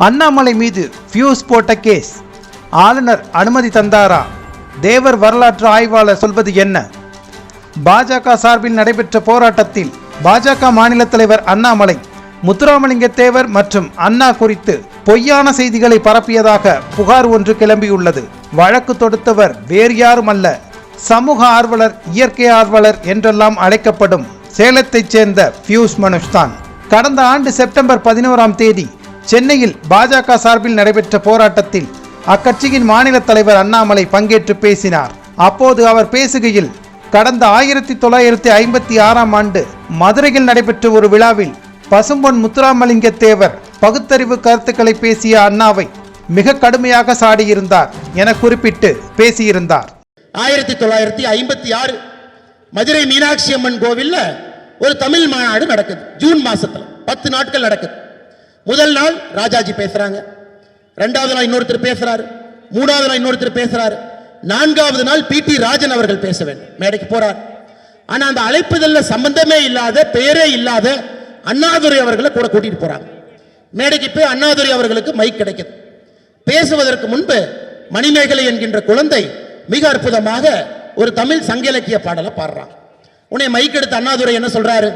அண்ணாமலை மீது ஃபியூஸ் போட்ட கேஸ் ஆளுநர் அனுமதி தந்தாரா? தேவர் வரலாற்று ஆய்வாளர் சொல்வது என்ன? பாஜக சார்பில் நடைபெற்ற போராட்டத்தில் பாஜக மாநில தலைவர் அண்ணாமலை முத்துராமலிங்க தேவர் மற்றும் அண்ணா குறித்து பொய்யான செய்திகளை பரப்பியதாக புகார் ஒன்று கிளம்பியுள்ளது. வழக்கு தொடுத்தவர் வேறு யாரும் அல்ல சமூக ஆர்வலர் இயற்கை ஆர்வலர் என்றெல்லாம் அழைக்கப்படும் சேலத்தைச் சேர்ந்த பியூஷ் மனுஷ் தான் கடந்த ஆண்டு செப்டம்பர் பதினோராம் தேதி சென்னையில் பாஜக சார்பில் நடைபெற்ற போராட்டத்தில் அக்கட்சியின் மாநில தலைவர் அண்ணாமலை பங்கேற்று பேசினார். அப்போது அவர் பேசுகையில் கடந்த ஆயிரத்தி தொள்ளாயிரத்தி ஐம்பத்தி ஆறாம் ஆண்டு மதுரையில் நடைபெற்ற ஒரு விழாவில் பசும்பொன் முத்துராமலிங்க தேவர் பகுத்தறிவு கருத்துக்களை பேசிய அண்ணாவை மிக கடுமையாக சாடியிருந்தார் என குறிப்பிட்டு பேசியிருந்தார். ஆயிரத்தி தொள்ளாயிரத்தி ஐம்பத்தி ஆறு மதுரை மீனாட்சி அம்மன் கோவில்ல ஒரு தமிழ் மாநாடு நடக்குது. ஜூன் மாசத்துல பத்து நாட்கள் நடக்குது. முதல் நாள் ராஜாஜி பேசுறாங்க. ரெண்டாவது நாள் இன்னொருத்தர் பேசுறாரு. மூணாவது நாள் இன்னொருத்தர் பேசுறாரு. நான்காவது நாள் பி டி ராஜன் அவர்கள் பேச வேண்டும். மேடைக்கு போறார். ஆனா அந்த அழைப்புதல்ல சம்பந்தமே இல்லாத பெயரே இல்லாத அண்ணாதுரை அவர்களை கூட கூட்டிட்டு போறாங்க. மேடைக்கு போய் அண்ணாதுரை அவர்களுக்கு மைக் கிடைக்குது. பேசுவதற்கு முன்பு மணிமேகலை என்கின்ற குழந்தை மிக அற்புதமாக ஒரு தமிழ் சங்க இலக்கிய பாடலை பாடுறான். உன்னை மைக் எடுத்த அண்ணாதுரை என்ன சொல்றாரு?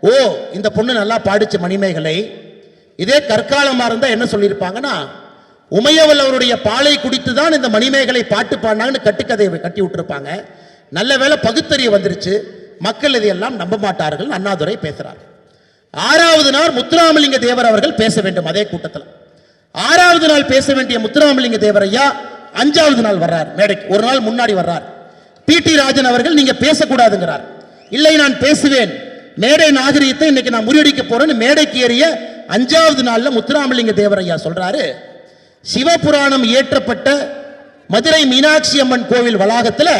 ஓ இந்த பொண்ணு நல்லா பாடிச்சு மணிமேகலை. இதே கற்காலமாக இருந்தால் என்ன சொல்லியிருப்பாங்கன்னா உமையவல் அவருடைய பாலை குடித்து தான் இந்த மணிமேகலை பாட்டு பாடினாங்கன்னு கட்டுக்கதையை கட்டி விட்டுருப்பாங்க. நல்ல வேளை பகுத்தறிவு வந்துருச்சு. மக்கள் இதையெல்லாம் நம்ப மாட்டார்கள். அண்ணாதுரை பேசுகிறார் ஆறாவது நாள் முத்துராமலிங்க தேவர் அவர்கள் பேச வேண்டும் அதே கூட்டத்தில். ஆறாவது நாள் பேச வேண்டிய முத்துராமலிங்க தேவரையா அஞ்சாவது நாள் வர்றார் மேடைக்கு. ஒரு நாள் முன்னாடி வர்றார். பி டி ராஜன் அவர்கள் நீங்க பேசக்கூடாதுங்கிறார். இல்லை நான் பேசுவேன். மேடை நாகரிகத்தை இன்னைக்கு நான் முறியடிக்க போறேன்னு மேடைக்கு ஏறிய அஞ்சாவது நாளில் முத்துராமலிங்க தேவர் ஐயா சொல்றாரு சிவபுராணம் இயற்றப்பட்ட மதுரை மீனாட்சி அம்மன் கோவில் வளாகத்தில்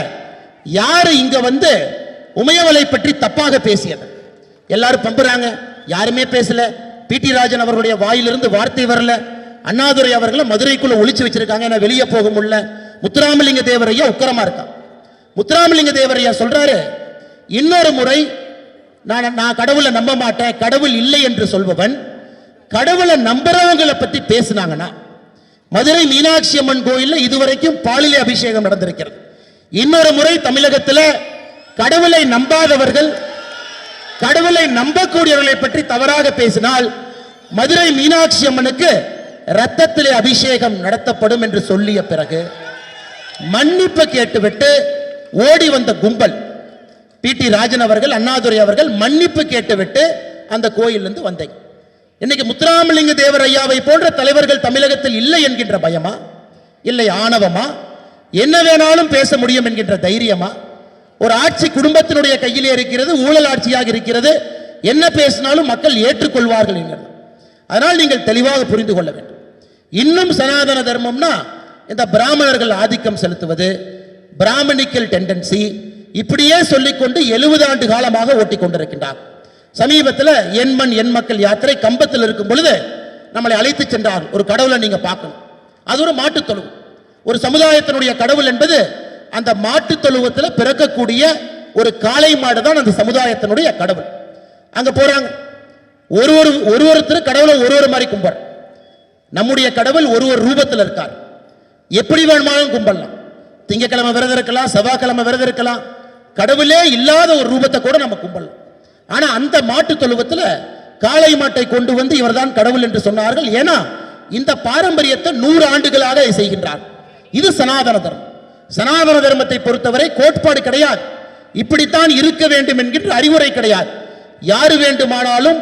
யாரு இங்க வந்து உமையவளை பற்றி தப்பாக பேசியது? எல்லாரும் பம்புறாங்க. யாருமே பேசல. பி டி ராஜன் அவர்களுடைய வாயிலிருந்து வார்த்தை வரல. அண்ணாதுரை அவர்களை மதுரைக்குள்ள ஒழிச்சு வச்சிருக்காங்க. ஏன்னா வெளியே போக முடியல. முத்துராமலிங்க தேவரையா உக்கரமா இருக்கான். முத்துராமலிங்க தேவர் ஐயா சொல்றாரு இன்னொரு முறை நான் நான் கடவுளை நம்ப மாட்டேன். கடவுள் இல்லை என்று சொல்பவன் கடவுளை நம்புறவங்களை பத்தி பேசுனாங்கன்னா மதுரை மீனாட்சி அம்மன் கோயில்ல இதுவரைக்கும் பாலிலே அபிஷேகம் நடந்திருக்கிறது. இன்னொரு முறை தமிழகத்தில் கடவுளை நம்பாதவர்கள் கடவுளை நம்பக்கூடியவர்களை பற்றி தவறாக பேசினால் மதுரை மீனாட்சி அம்மனுக்கு ரத்தத்திலே அபிஷேகம் நடத்தப்படும் என்று சொல்லிய பிறகு மன்னிப்பு கேட்டுவிட்டு ஓடி வந்த கும்பல் பி டி ராஜன் அவர்கள் அண்ணாதுரை அவர்கள் மன்னிப்பு கேட்டுவிட்டு அந்த கோயிலிருந்து வந்தேன். இன்னைக்கு முத்துராமலிங்க தேவர் ஐயாவை போன்ற தலைவர்கள் தமிழகத்தில் இல்லை என்கின்ற பயமா? இல்லை ஆணவமா? என்ன வேணாலும் பேச முடியும் என்கின்ற தைரியமா? ஒரு ஆட்சி குடும்பத்தினுடைய கையிலே இருக்கிறது ஊழல் ஆட்சியாக இருக்கிறது. என்ன பேசினாலும் மக்கள் ஏற்றுக்கொள்வார்கள் என்கிறது. அதனால் நீங்கள் தெளிவாக புரிந்து கொள்ள வேண்டும். இன்னும் சனாதன தர்மம்னா இந்த பிராமணர்கள் ஆதிக்கம் செலுத்துவது பிராமணிக்கல் டெண்டன்சி இப்படியே சொல்லிக்கொண்டு எழுபது ஆண்டு காலமாக ஓட்டிக் கொண்டிருக்கின்றார் சமீபத்தில் எண்மண் மண் மக்கள் யாத்திரை கம்பத்தில் இருக்கும் பொழுது நம்மளை அழைத்து சென்றார் ஒரு கடவுளை நீங்கள் பார்க்கணும். அது ஒரு மாட்டுத் தொழுவு. ஒரு சமுதாயத்தினுடைய கடவுள் என்பது அந்த மாட்டுத் தொழுவத்தில் பிறக்கக்கூடிய ஒரு காளை மாடு தான் அந்த சமுதாயத்தினுடைய கடவுள். அங்கே போகிறாங்க ஒரு ஒரு ஒரு ஒருத்தர் கடவுளை ஒரு ஒரு மாதிரி கும்பிட்ற நம்முடைய கடவுள் ஒரு ஒரு ரூபத்தில் இருக்கார். எப்படி வேணுமானாலும் கும்பிடலாம். திங்கக்கிழமை விரதம் இருக்கலாம் செவ்வாய்க்கிழமை விரதம் இருக்கலாம். கடவுளே இல்லாத ஒரு ரூபத்தை கூட நம்ம கும்பிடலாம் ஆனா அந்த மாட்டு தொழுவத்துல காளை மாட்டை கொண்டு வந்து இவர்தான் கடவுள் என்று சொன்னார்கள். ஏன்னா இந்த பாரம்பரியத்தை நூறு ஆண்டுகளாக செய்கின்றார். இது சனாதன தர்மம். சனாதன தர்மத்தை பொறுத்தவரை கோட்பாடு கிடையாது. இப்படித்தான் இருக்க வேண்டும் என்கின்ற அறிவுரை கிடையாது. யாரு வேண்டுமானாலும்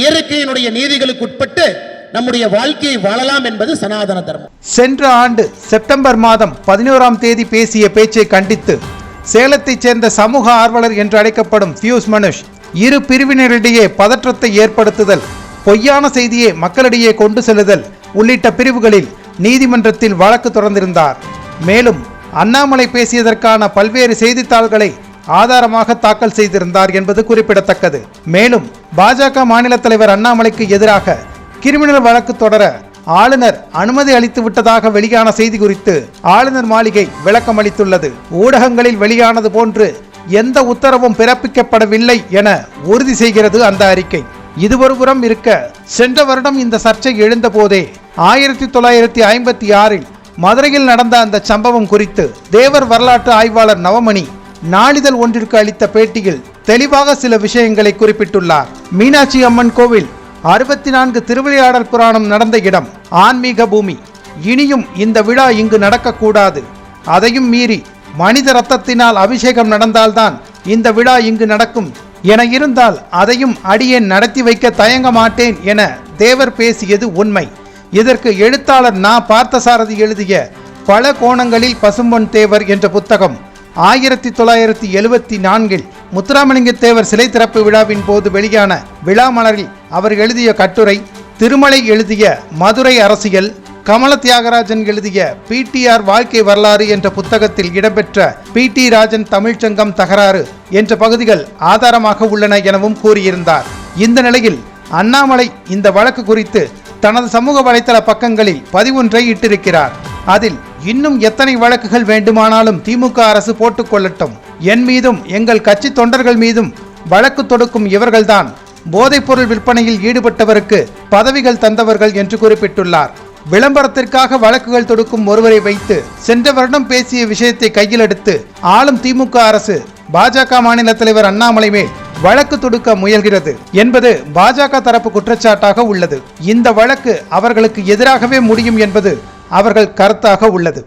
இயற்கையினுடைய நீதிகளுக்கு உட்பட்டு நம்முடைய வாழ்க்கையை வாழலாம் என்பது சனாதன தர்மம். சென்ற ஆண்டு செப்டம்பர் மாதம் பதினோராம் தேதி பேசிய பேச்சை கண்டித்து சேலத்தைச் சேர்ந்த சமூக ஆர்வலர் என்று அழைக்கப்படும் பியூஷ் மனுஷ் இரு பிரிவினரிடையே பதற்றத்தை ஏற்படுத்துதல் பொய்யான செய்தியை மக்களிடையே கொண்டு செல்லுதல் உள்ளிட்ட பிரிவுகளில் நீதிமன்றத்தில் வழக்கு தொடர்ந்திருந்தார். மேலும் அண்ணாமலை பேசியதற்கான பல்வேறு செய்தித்தாள்களை ஆதாரமாக தாக்கல் செய்திருந்தார் என்பது குறிப்பிடத்தக்கது. மேலும் பாஜக மாநில தலைவர் அண்ணாமலைக்கு எதிராக கிரிமினல் வழக்கு தொடர ஆளுநர் அனுமதி அளித்து விட்டதாக வெளியான செய்தி குறித்து ஆளுநர் மாளிகை விளக்கம் அளித்துள்ளது ஊடகங்களில் வெளியானது போன்று எந்த உத்தரவும் பிறப்பிக்கப்படவில்லை என உறுதி செய்கிறது அந்த அறிக்கை. இதுவொருபுறம் இருக்க சென்ற வருடம் இந்த சர்ச்சை எழுந்தபோதே ஆயிரத்தி தொள்ளாயிரத்தி ஐம்பத்தி ஆறில் மதுரையில் நடந்த அந்த சம்பவம் குறித்து தேவர் வரலாற்று ஆய்வாளர் நவமணி நாளிதழ் ஒன்றிற்கு அளித்த பேட்டியில் தெளிவாக சில விஷயங்களை குறிப்பிட்டுள்ளார். மீனாட்சி அம்மன் கோவில் அறுபத்தி நான்கு திருவிளையாடல் புராணம் நடந்த இடம் ஆன்மீக பூமி. இனியும் இந்த விழா இங்கு நடக்கக்கூடாது. அதையும் மீறி மனித ரத்தத்தினால் அபிஷேகம் நடந்தால்தான் இந்த விழா இங்கு நடக்கும். என இருந்தால் அதையும் அடியேன் நடத்தி வைக்க தயங்க மாட்டேன் என தேவர் பேசியது உண்மை. இதற்கு எழுத்தாளர் நா. பார்த்தசாரதி எழுதிய பல கோணங்களில் பசும்பொன் தேவர் என்ற புத்தகம் ஆயிரத்தி தொள்ளாயிரத்தி எழுபத்தி நான்கில் முத்துராமலிங்க தேவர் சிலை திறப்பு விழாவின் போது வெளியான விழா மலரில் அவர் எழுதிய கட்டுரை திருமலை எழுதிய மதுரை அரசியல் கமல தியாகராஜன் எழுதிய பிடிஆர் வாழ்க்கை வரலாறு என்ற புத்தகத்தில் இடம்பெற்ற பி டி ராஜன் தமிழ்ச்சங்கம் தகராறு என்ற பகுதிகள் ஆதாரமாக உள்ளன எனவும் கூறியிருந்தார். இந்த நிலையில் அண்ணாமலை இந்த வழக்கு குறித்து தனது சமூக வலைதள பக்கங்களில் பதிவொன்றை இட்டிருக்கிறார். அதில் இன்னும் எத்தனை வழக்குகள் வேண்டுமானாலும் திமுக அரசு போட்டுக்கொள்ளட்டும் என் மீதும் எங்கள் கட்சி தொண்டர்கள் மீதும் வழக்கு தொடுக்கும் இவர்கள்தான் போதைப்பொருள் விற்பனையில் ஈடுபட்டவருக்கு பதவிகள் தந்தவர்கள் என்று குறிப்பிட்டுள்ளார். விளம்பரத்திற்காக வழக்குகள் தொடுக்கும் ஒருவரை வைத்து சென்ற வருடம் பேசிய விஷயத்தை கையில் எடுத்து ஆளும் திமுக அரசு பாஜக மாநில தலைவர் அண்ணாமலை மேல் வழக்கு தொடுக்க முயல்கிறது என்பது பாஜக தரப்பு குற்றச்சாட்டாக உள்ளது. இந்த வழக்கு அவர்களுக்கு எதிராகவே முடியும் என்பது அவர்கள் கருத்தாக உள்ளது.